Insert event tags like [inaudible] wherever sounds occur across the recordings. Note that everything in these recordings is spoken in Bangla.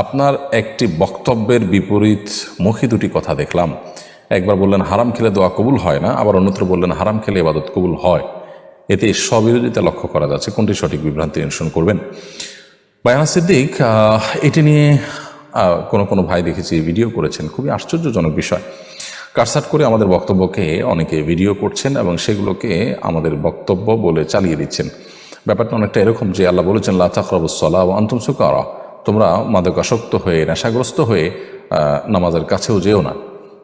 আপনার একটি বক্তব্যের বিপরীত মুখী দুটি কথা দেখলাম। একবার বললেন, হারাম খেলে দোয়া কবুল হয় না। আবার অন্যত্র বললেন, হারাম খেলে এবাদত কবুল হয়। এতে স্ববিরোধিতা লক্ষ্য করা যাচ্ছে। কোনটি সঠিক বিভ্রান্তি নিরসন করবেন? বায়ানা সিদ্দিক এটি নিয়ে কোনো কোনো ভাই দেখেছি, ভিডিও করেছেন। খুবই আশ্চর্যজনক বিষয়। কাটসাট করে আমাদের বক্তব্যকে অনেকে ভিডিও করছেন এবং সেগুলোকে আমাদের বক্তব্য বলে চালিয়ে দিচ্ছেন। ব্যাপারটা অনেকটা এরকম যে, আল্লাহ বলেছেন লাতাকরবুসলা ও আন্তম সুকারা তোমরা মাদকাসক্ত হয়ে, নেশাগ্রস্ত হয়ে নামাজের কাছেও যেও না।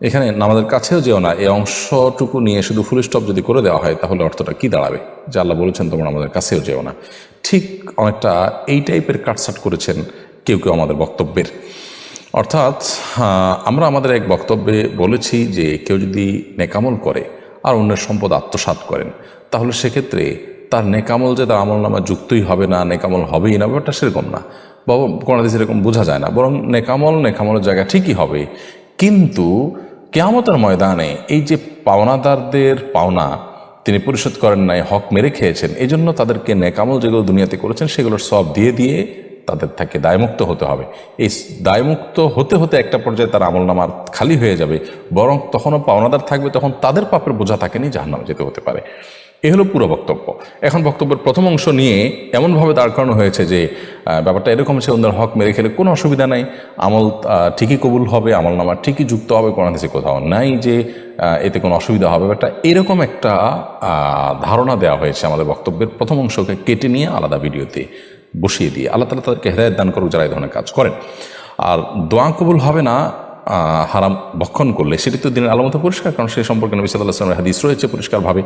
এখানে নামাজের কাছেও যেও না এই অংশটুকু নিয়ে শুধু ফুল স্টপ যদি করে দেওয়া হয়, তাহলে অর্থটা কি দাঁড়াবে? যে আল্লাহ বলেছেন, তোমরা আমাদের কাছেও যেও না। ঠিক অনেকটা এই টাইপের কাটসাট করেছেন কেউ কেউ আমাদের বক্তব্যের। অর্থাৎ আমরা আমাদের এক বক্তব্যে বলেছি যে কেউ যদি নেকামল করে আর অন্যের সম্পদ আত্মসাৎ করেন, তাহলে সেক্ষেত্রে তার নেকামল যে তার আমল নামা যুক্তই হবে না, নেকামল হবেই না, ব্যাপারটা সেরকম না। কোনো দেশে এরকম বোঝা যায় না। বরং নেকামল, নেকামলের জায়গা ঠিকই হবে। কিন্তু কেয়ামতের ময়দানে এই যে পাওনাদারদের পাওনা, তিনি পরিশোধ করেন নাই, হক মেরে খেয়েছেন এই জন্য তাদেরকে নেকামল যেগুলো দুনিয়াতে করেছেন, সেগুলোর সব দিয়ে দিয়ে তাদের থেকে দায়মুক্ত হতে হবে। এই দায়মুক্ত হতে হতে একটা পর্যায়ে তার আমল নামার খালি হয়ে যাবে। বরং তখনও পাওনাদার থাকবে, তখন তাদের পাপের বোঝা থাকেনি, জাহান্নামে যেতে হতে পারে। এ হলো পুরো বক্তব্য। এখন বক্তব্যের প্রথম অংশ নিয়ে এমনভাবে দাঁড় করানো হয়েছে যে ব্যাপারটা এরকম সে ওদের হক মেরে খেলে কোনো অসুবিধা নাই। আমল ঠিকই কবুল হবে, আমল নামা ঠিকই যুক্ত হবে, কোনো দেশে কোথাও নাই যে এতে কোনো অসুবিধা হবে। ব্যাপারটা এরকম একটা ধারণা দেওয়া হয়েছে আমাদের বক্তব্যের প্রথম অংশকে কেটে নিয়ে আলাদা ভিডিওতে বসিয়ে দিয়ে। আল্লাহ তালা তাদেরকে হেদায়ত দান করুক যারা এই ধরনের কাজ করেন। আর দোয়া কবুল হবে না হারাম ভক্ষণ করলে, সেটি তো দিনের আলামত পরিষ্কার, কারণ সে সম্পর্কে নবী সাল্লাহ আসলামের হাদিস রয়েছে পরিষ্কারভাবে।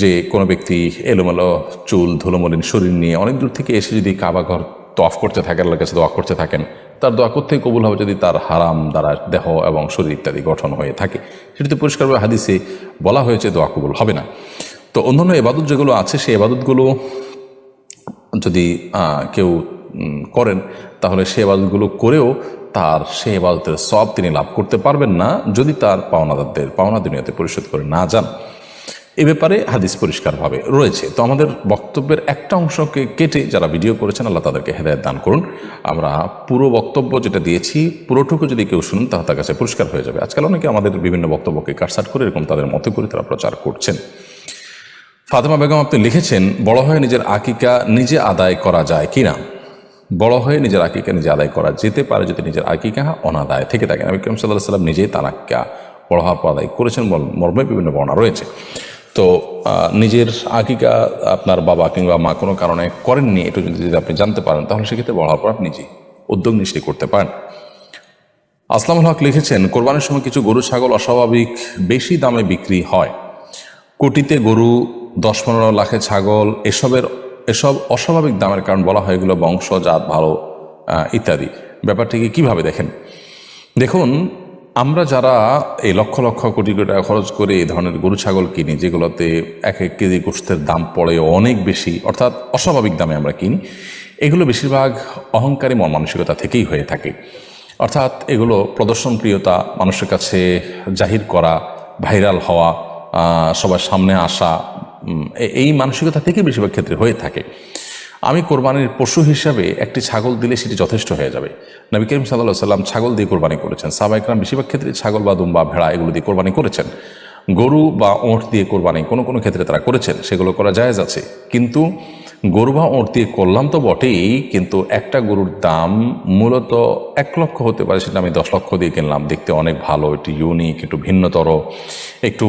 যে কোনো ব্যক্তি এলোমেলো চুল, ধুলোমলিন, শরীর নিয়ে অনেক দূর থেকে এসে যদি কাবা ঘর তফ করতে থাকে, আল্লাহর কাছে দোয়া করতে থাকেন, তার দোয়া করতে কবুল হবে যদি তার হারাম দ্বারা দেহ এবং শরীর ইত্যাদি গঠন হয়ে থাকে। সেটি তো পরিষ্কারভাবে হাদিসে বলা হয়েছে, দোয়া কবুল হবে না। তো অন্যান্য এবাদত যেগুলো আছে, সেই এবাদতগুলো যদি কেউ করেন, তাহলে সে এবাদতগুলো করেও তার সে এবাদতের সব তিনি লাভ করতে পারবেন না, যদি তার পাওনাদারদের, পাওনা দুনিয়াতে পরিশোধ করে না যান। এ ব্যাপারে হাদিস পরিষ্কারভাবে রয়েছে। তো আমাদের বক্তব্যের একটা অংশকে কেটে যারা ভিডিও করেছেন, আল্লাহ তাদেরকে হেদায়ত দান করুন। আমরা পুরো বক্তব্য যেটা দিয়েছি, পুরোটুকু যদি কেউ শুনুন, তাহলে তার কাছে পরিষ্কার হয়ে যাবে। আজকাল অনেকে আমাদের বিভিন্ন বক্তব্যকে কাটসাট করে এরকম তাদের মতো করে তারা প্রচার করছেন। ফাতেমা বেগম আপনি লিখেছেন, বড় হয়ে নিজের আকিকা নিজে আদায় করা যায় কি না? বড় হয়ে নিজের আকিকা নিজে আদায় করা যেতে পারে যদি নিজের আকিকা অনাদায় থেকে থাকে নবী করিম সাল্লাহ সাল্লাম নিজেই তার আকিকা হওয়ার আদায় করেছেন, মর্মে বিভিন্ন বর্ণনা রয়েছে। তো নিজের আকিকা আপনার বাবা কিংবা মা কোনো কারণে করেননি এটা যদি আপনি জানতে পারেন, তাহলে সেক্ষেত্রে বড় হওয়ার পর আপনি উদ্যোগ নিশ্চয়ই করতে পারেন। আসলামুল হক লিখেছেন, কোরবানির সময় কিছু গরু, ছাগল অস্বাভাবিক, বেশি দামে বিক্রি হয়। কোটিতে গরু, দশ পনেরো লাখে ছাগল, এসবের, এসব অস্বাভাবিক দামের কারণ বলা হয়, এগুলো বংশজাত ভালো ইত্যাদি। ব্যাপারটিকে কীভাবে দেখেন? দেখুন আমরা যারা এই লক্ষ লক্ষ কোটি কোটি টাকা খরচ করে এই ধরনের গরু, ছাগল কিনি, যেগুলোতে এক এক কেজি গোষ্ঠের দাম পড়ে অনেক বেশি, অর্থাৎ অস্বাভাবিক দামে আমরা কিনি, এগুলো বেশিরভাগ অহংকারী মন মানসিকতা থেকেই হয়ে থাকে। অর্থাৎ এগুলো প্রদর্শনপ্রিয়তা, মানুষের কাছে জাহির করা, ভাইরাল হওয়া সবার সামনে আসা এই মানসিকতা থেকে বেশিরভাগ ক্ষেত্রে হয়ে থাকে। আমি কোরবানির পশু হিসাবে একটি ছাগল দিলে সেটি যথেষ্ট হয়ে যাবে। নবী করিম সাল্লাহ সাল্লাম ছাগল দিয়ে কোরবানি করেছেন। সাবাইকরাম বেশিরভাগ ক্ষেত্রে ছাগল বা দুম্বা, ভেড়া এগুলো দিয়ে কোরবানি করেছেন। গরু বা ওঁট দিয়ে কোরবানি কোনো কোনো ক্ষেত্রে তারা করেছেন, সেগুলো করা জায়েজ আছে। কিন্তু গরু বা ওঁট দিয়ে করলাম তো বটেই, কিন্তু একটা গরুর দাম মূলত এক লক্ষ হতে পারে, সেটা আমি দশ লক্ষ দিয়ে কিনলাম। দেখতে অনেক ভালো, একটু ইউনিক একটু ভিন্নতর, একটু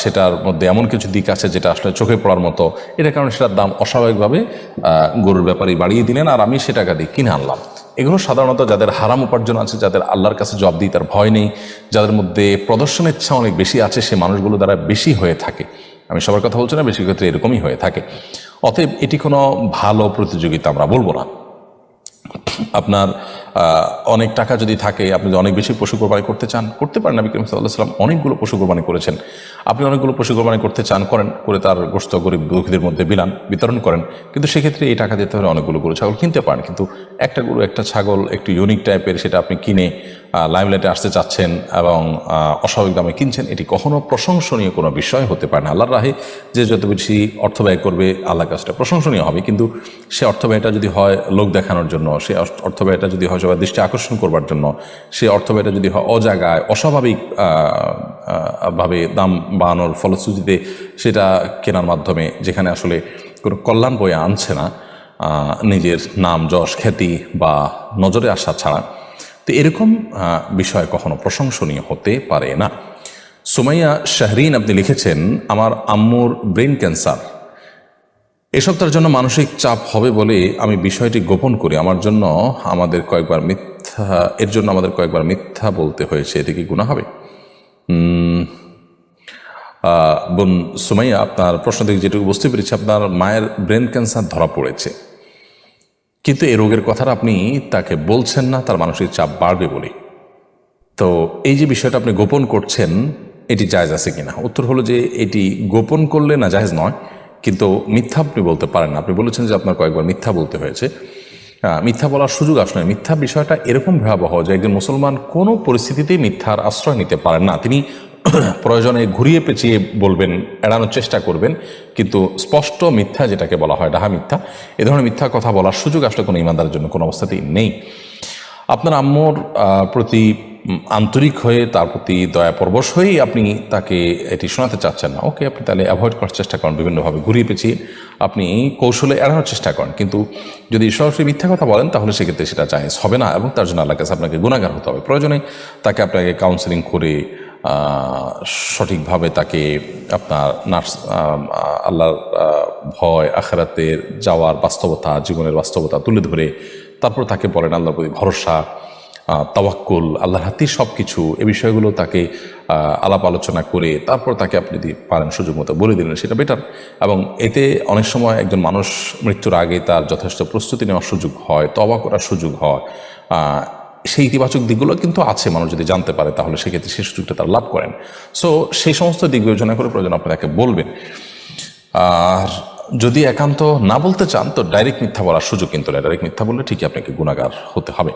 সেটার মধ্যে এমন কিছু দিক আছে যেটা আসলে চোখে পড়ার মতো। এটা কারণে সেটার দাম অস্বাভাবিকভাবে গরুর ব্যাপারে বাড়িয়ে দিলেন আর আমি সে টাকা দিয়ে কিনে আনলাম। এগুলো সাধারণত যাদের হারাম উপার্জন আছে, যাদের আল্লাহর কাছে জব দিই, তার ভয় নেই। যাদের মধ্যে প্রদর্শনের ইচ্ছা অনেক বেশি আছে, সে মানুষগুলো দ্বারা বেশি হয়ে থাকে। আমি সবার কথা বলছি না, বেশি ক্ষেত্রে এরকমই হয়ে থাকে। অতএব এটি কোনো ভালো প্রতিযোগিতা আমরা বলব না। আপনার অনেক টাকা যদি থাকে, আপনি যদি অনেক বেশি পশু কোরবানি করতে চান, করতে পারেন নবী করিম সাল্লাহ সাল্লাম অনেকগুলো পশু কোরবানি করেছেন। আপনি অনেকগুলো পশু কোরবানি করতে চান, করেন, করে তার গোস্ত গরিব দুঃখীদের মধ্যে বিলান, বিতরণ করেন। কিন্তু সেক্ষেত্রে এই টাকা দিতে হলে অনেকগুলো গরু, ছাগল কিনতে পারেন। কিন্তু একটা গরু, একটা ছাগল, একটু ইউনিক টাইপের সেটা আপনি কিনে লাইমলাইটে আসতে চাচ্ছেন এবং অস্বাভাবিক দামে কিনছেন, এটি কখনো প্রশংসনীয় কোনো বিষয় হতে পারে না। আল্লাহর রাহে যে যত বেশি অর্থ ব্যয় করবে আল্লাহ কাজটা প্রশংসনীয় হবে। কিন্তু সে অর্থ ব্যয়টা যদি হয় লোক দেখানোর জন্য, সে অর্থ ব্যয়টা যদি হয় সবার দৃষ্টি আকর্ষণ করবার জন্য। সে অর্থ ব্যয়টা যদি হয় অজাগায় অস্বাভাবিক ভাবে দাম বাড়ানোর ফলশ্রুতিতে সেটা কেনার মাধ্যমে যেখানে আসলে কোনো কল্যাণ বয়ে আনছে না নিজের নাম, যশ, খ্যাতি বা নজরে আসা ছাড়া। তো এরকম বিষয় কখনো প্রশংসনীয় হতে পারে না। সুমাইয়া শাহরিন আপনি লিখেছেন, আমার আম্মুর ব্রেন ক্যান্সার। এসব তার জন্য মানসিক চাপ হবে বলে আমি বিষয়টি গোপন করি। আমার জন্য আমাদের কয়েকবার মিথ্যা, এর জন্য আমাদের কয়েকবার মিথ্যা বলতে হয়েছে। এতে কি গুণা হবে? বোন সুমাইয়া, আপনার প্রশ্ন থেকে যেটুকু বুঝতে পেরেছি, আপনার মায়ের ব্রেন ক্যান্সার ধরা পড়েছে। কিন্তু এই রোগের কথাটা আপনি তাকে বলছেন না, তার মানসিক চাপ বাড়বে বলে। তো এই যে বিষয়টা আপনি গোপন করছেন, এটি জায়জ আছে কিনা? উত্তর হলো যে এটি গোপন করলে না জায়জ নয়। কিন্তু মিথ্যা আপনি বলতে পারেন না। আপনি বলেছেন যে আপনার কয়েকবার মিথ্যা বলতে হয়েছে। মিথ্যা বলার সুযোগ আসলে মিথ্যা বিষয়টা এরকম ভয়াবহ যে একজন মুসলমান কোনো পরিস্থিতিতেই মিথ্যার আশ্রয় নিতে পারেন না। তিনি [clears throat] প্রয়োজনে ঘুরিয়ে পেঁচিয়ে বলবেন, এড়ানোর চেষ্টা করবেন, কিন্তু স্পষ্ট মিথ্যা যেটাকে বলা হয়, ডাহা মিথ্যা, এ ধরনের মিথ্যা কথা বলার সুযোগ আসলে কোনো ইমানদারের জন্য কোনো অবস্থাতেই নেই। আপনার আম্মুর প্রতি আন্তরিক হয়ে তার প্রতি দয়া পরবশ হয়েই আপনি তাকে এটি শোনাতে চাচ্ছেন না। ওকে, আপনি তাহলে অ্যাভয়েড করার চেষ্টা করেন, বিভিন্নভাবে ঘুরিয়ে পেঁচিয়ে আপনি কৌশলে এড়ানোর চেষ্টা করেন। কিন্তু যদি সরাসরি মিথ্যা কথা বলেন, তাহলে সেক্ষেত্রে সেটা জায়েজ হবে না এবং তার জন্য আল্লাহ কাছে আপনাকে গুণাগার হতে হবে। প্রয়োজনে তাকে আপনাকে কাউন্সেলিং করে সঠিকভাবে তাকে আপনার নার্স আল্লাহর ভয়, আখেরাতের যাওয়ার বাস্তবতা, জীবনের বাস্তবতা তুলে ধরে, তারপর তাকে বলেন আল্লাহর প্রতি ভরসা তাওয়াক্কুল, আল্লাহর হাতেই সব কিছু এ বিষয়গুলো তাকে আলাপ আলোচনা করে তারপর তাকে আপনি যদি পারেন সুযোগ মতো বলে দিলেন, সেটা বেটার এবং এতে অনেক সময় একজন মানুষ মৃত্যুর আগে তার যথেষ্ট প্রস্তুতি নেওয়ার সুযোগ হয় তবা করার সুযোগ হয়। সেই ইতিবাচক দিকগুলো কিন্তু আছে, মানুষ যদি জানতে পারে তাহলে সেক্ষেত্রে সেই সুযোগটা তারা লাভ করেন। সো সেই সমস্ত দিক বিবেচনা করে প্রয়োজন আপনি তাকে বলবেন। আর যদি একান্ত না বলতে চান, তো ডাইরেক্ট মিথ্যা বলার সুযোগ কিন্তু ডাইরেক্ট মিথ্যা বললে ঠিকই আপনাকে গুণাগার হতে হবে।